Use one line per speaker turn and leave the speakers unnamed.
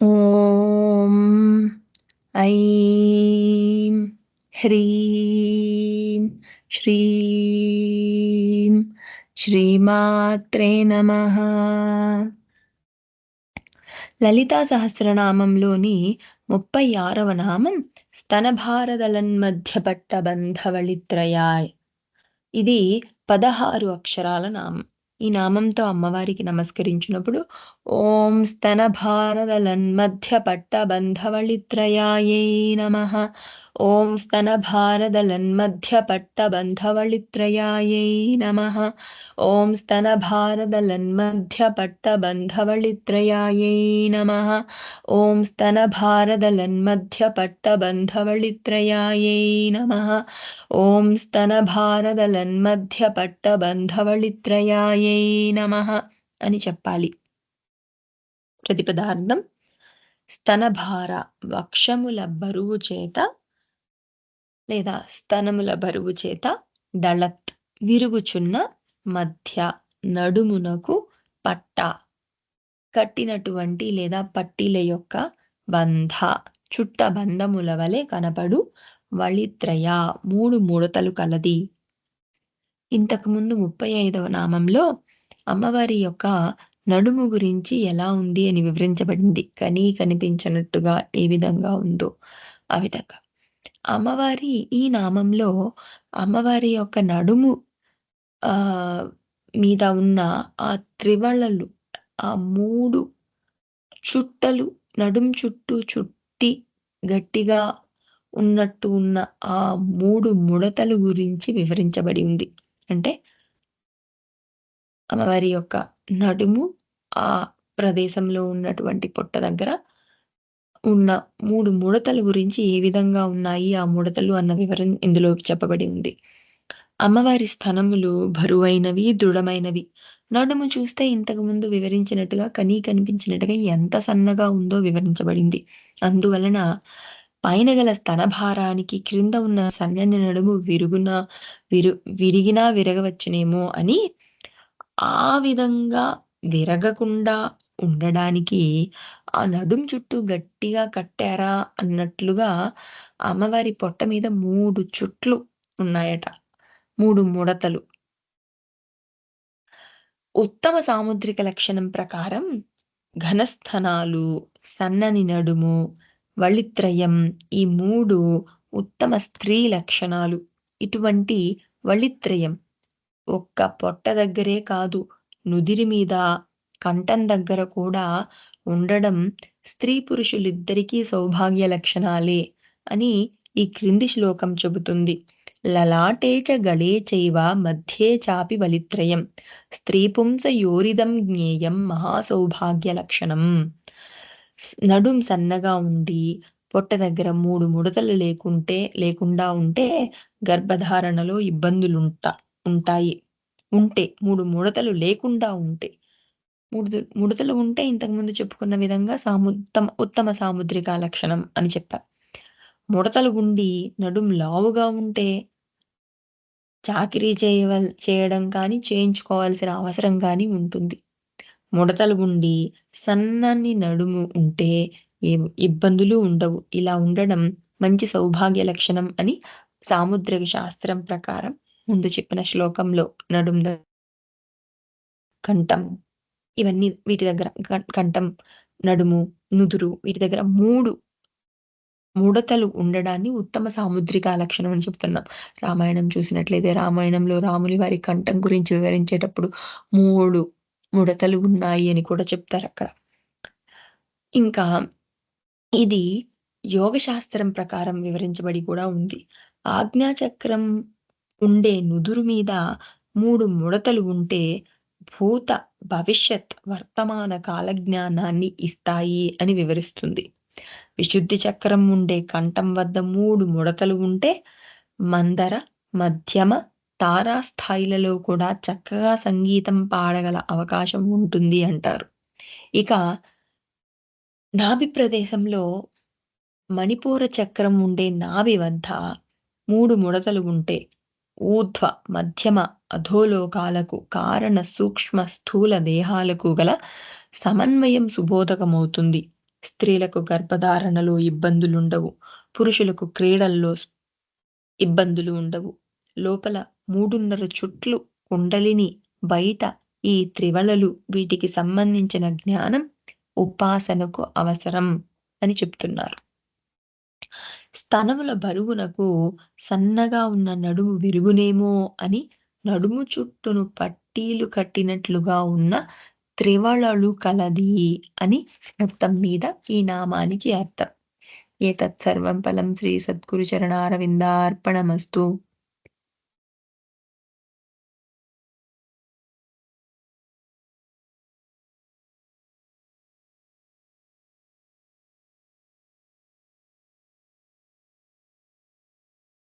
ॐ ऐं హ్రీం శ్రీం శ్రీమాత్రే నమ లలితా సహస్రనామంలోని ముప్పై ఆరవ నామం స్తనభారదలన్మధ్య పట్టబంధవళిత్రయాయ్ ఇది పదహారు అక్షరాల నామం ఈ నామంతో అమ్మవారికి నమస్కరించినప్పుడు ఓం స్తన భారదలన్మధ్య పట్టబంధవళిత్రయాయై నమ. ఓం స్తన భారదలన్మధ్య పట్టబంధవళిత్రయాయై నమ. ఓం స్తన భారదలన్మధ్య పట్టబంధవళిత్రయాయై నమ. ఓం స్తన భారదలన్మధ్య పట్టబంధవళిత్రయాయై నమ. ఓం స్తన భారదలన్మధ్య పట్టబంధవళిత్రయాయ నమ అని చెప్పాలి. ప్రతిపదార్థం స్తనభార వక్షముల బరువు చేత లేదా స్తనముల బరువు చేత దళత్ విరుగుచున్న మధ్య నడుమునకు పట్ట కట్టినటువంటి లేదా పట్టీల యొక్క బంధ చుట్ట బంధముల వలె కనపడు వళిత్రయ మూడు ముడతలు కలది. ఇంతకుముందు ముప్పై ఐదవ నామంలో అమ్మవారి యొక్క నడుము గురించి ఎలా ఉంది అని వివరించబడింది. కనీ కనిపించినట్టుగా ఏ విధంగా ఉందో ఆ విధంగా. అమ్మవారి ఈ నామంలో అమ్మవారి యొక్క నడుము ఆ మీద ఉన్న ఆ త్రివళలు ఆ మూడు చుట్టలు నడుం చుట్టూ చుట్టి గట్టిగా ఉన్నట్టు ఉన్న ఆ మూడు ముడతలు గురించి వివరించబడి ఉంది. అంటే అమ్మవారి యొక్క నడుము ఆ ప్రదేశంలో ఉన్నటువంటి పొట్ట దగ్గర ఉన్న మూడు ముడతల గురించి ఏ విధంగా ఉన్నాయి ఆ ముడతలు అన్న వివరం ఇందులో చెప్పబడి ఉంది. అమ్మవారి స్థనములు బరువైనవి దృఢమైనవి. నడుము చూస్తే ఇంతకు ముందు వివరించినట్టుగా కనీ కనిపించినట్టుగా ఎంత సన్నగా ఉందో వివరించబడింది. అందువలన పైన గల స్తనభారానికి క్రింద ఉన్న సన్నని నడుము విరుగున విరు విరిగినా విరగవచ్చునేమో అని ఆ విధంగా విరగకుండా ఉండడానికి ఆ నడుం చుట్టూ గట్టిగా కట్టారా అన్నట్లుగా అమ్మవారి పొట్ట మీద మూడు చుట్లు ఉన్నాయట. మూడు ముడతలు. ఉత్తమ సాముద్రిక లక్షణం ప్రకారం ఘనస్థనాలు సన్నని నడుము వళిత్రయం ఈ మూడు ఉత్తమ స్త్రీ లక్షణాలు. ఇటువంటి వళిత్రయం ఒక్క పొట్ట దగ్గరే కాదు నుదిరి మీద కంఠం దగ్గర కూడా ఉండడం స్త్రీ పురుషులిద్దరికీ సౌభాగ్య లక్షణాలే అని ఈ క్రింది శ్లోకం చెబుతుంది. లలాటే చ గళే చైవ మధ్యే చాపి వలిత్రయం స్త్రీపుంస యోరిదం జ్ఞేయం మహాసౌభాగ్య లక్షణం. నడుం సన్నగా ఉండి పొట్ట దగ్గర మూడు ముడతలు లేకుంటే లేకుండా ఉంటే గర్భధారణలో ఇబ్బందులు ఉంటా ఉంటాయి. ఉంటే మూడు ముడతలు లేకుండా ఉంటే. ముడు ముడతలు ఉంటే ఇంతకుముందు చెప్పుకున్న విధంగా సాముత్తమ ఉత్తమ సాముద్రిక లక్షణం అని చెప్పా. ముడతలు ఉండి నడుం లావుగా ఉంటే చాకిరీ చేయవల్ చేయడం కానీ చేయించుకోవాల్సిన అవసరం కానీ ఉంటుంది. ముడతలు ఉండి సన్నని నడుము ఉంటే ఏ ఇబ్బందులు ఉండవు. ఇలా ఉండడం మంచి సౌభాగ్య లక్షణం అని సాముద్రిక శాస్త్రం ప్రకారం ముందు చెప్పిన శ్లోకంలో నడుం కంఠం. ఇవన్నీ వీటి దగ్గర కంఠం నడుము నుదురు వీటి దగ్గర మూడు ముడతలు ఉండడాన్ని ఉత్తమ సాముద్రిక లక్షణం అని చెప్తున్నాం. రామాయణం చూసినట్లయితే రామాయణంలో రాముని వారి కంఠం గురించి వివరించేటప్పుడు మూడు ముడతలు ఉన్నాయి అని కూడా చెప్తారు అక్కడ. ఇంకా ఇది యోగ శాస్త్రం ప్రకారం వివరించబడి కూడా ఉంది. ఆజ్ఞాచక్రం ఉండే నుదురు మీద మూడు ముడతలు ఉంటే భూత భవిష్యత్ వర్తమాన కాలజ్ఞానాన్ని ఇస్తాయి అని వివరిస్తుంది. విశుద్ధి చక్రం ఉండే కంఠం వద్ద మూడు ముడతలు ఉంటే మందర మధ్యమ తారాస్థాయిలలో కూడా చక్కగా సంగీతం పాడగల అవకాశం ఉంటుంది అంటారు. ఇక నాభి ప్రదేశంలో మణిపూర చక్రం ఉండే నాభి వద్ద మూడు ముడతలు ఉంటే ఊర్ధ్వ మధ్యమ అధోలోకాలకు కారణ సూక్ష్మ స్థూల దేహాలకు గల సమన్వయం సుబోధకమవుతుంది. స్త్రీలకు గర్భధారణలో ఇబ్బందులుండవు పురుషులకు క్రీడల్లో ఇబ్బందులు ఉండవు. లోపల మూడున్నర చుట్లు కుండలిని బయట ఈ త్రివళలు వీటికి సంబంధించిన జ్ఞానం ఉపాసనకు అవసరం అని చెప్తున్నారు. స్తనముల బరువునకు సన్నగా ఉన్న నడుము విరుగునేమో అని నడుము చుట్టూను పట్టీలు కట్టినట్లుగా ఉన్న త్రివళలు కలది అని మొత్తం మీద ఈ నామానికి అర్థం. ఏతత్ సర్వం ఫలం శ్రీ సద్గురు చరణారవిందార్పణమస్తు.